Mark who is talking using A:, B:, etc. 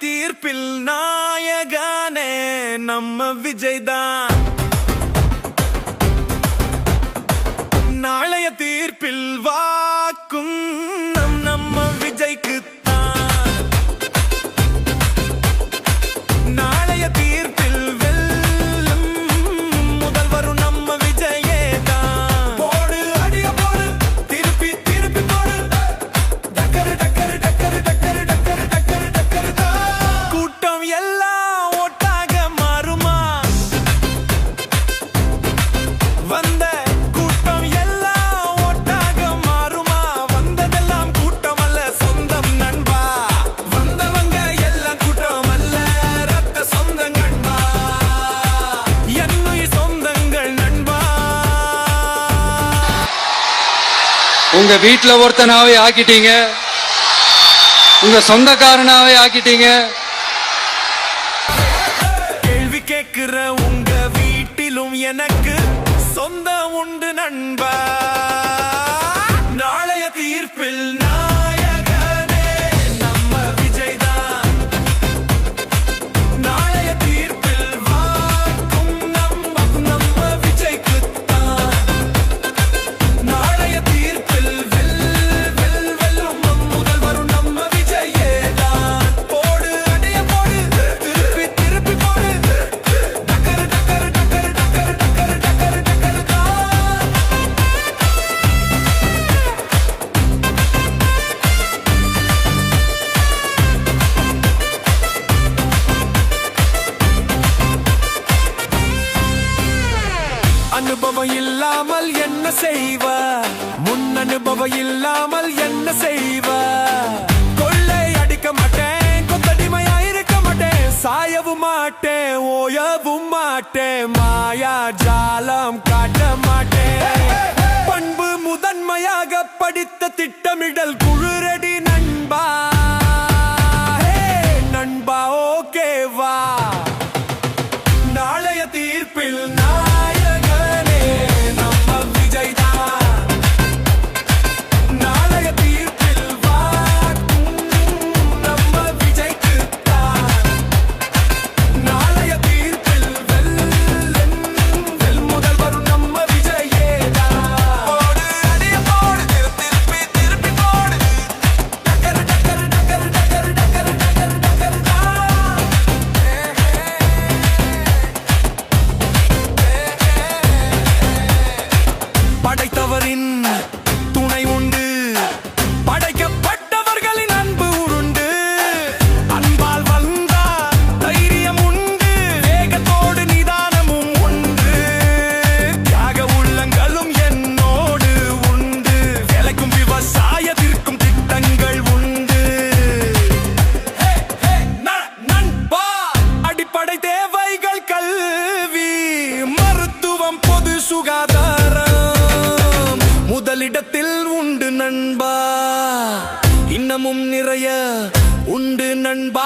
A: தீர்ப்பில் நாயகானே நம்ம விஜய் தான் நாளைய தீர்ப்பில் வா
B: உங்க வீட்டுல ஒருத்தனாவே ஆக்கிட்டீங்க. உங்க சொந்தக்காரனாவே ஆக்கிட்டீங்க.
A: கேள்வி கேட்கிற உங்க வீட்டிலும் எனக்கு சொந்த உண்டு நண்பா. அனுபவம் இல்லாமல் என்ன செய்வ? முன் அனுபவம் இல்லாமல் என்ன செய்வ? கொள்ளை அடிக்க மாட்டேன் கொத்தடிமையா இருக்க மாட்டேன் சாயவும் மாட்டேன் ஓயவும் மாட்டேன் மாயா ஜாலம் உனதிடத்தில் உண்டு நண்பா. இன்னமும் நிறைய உண்டு நண்பா.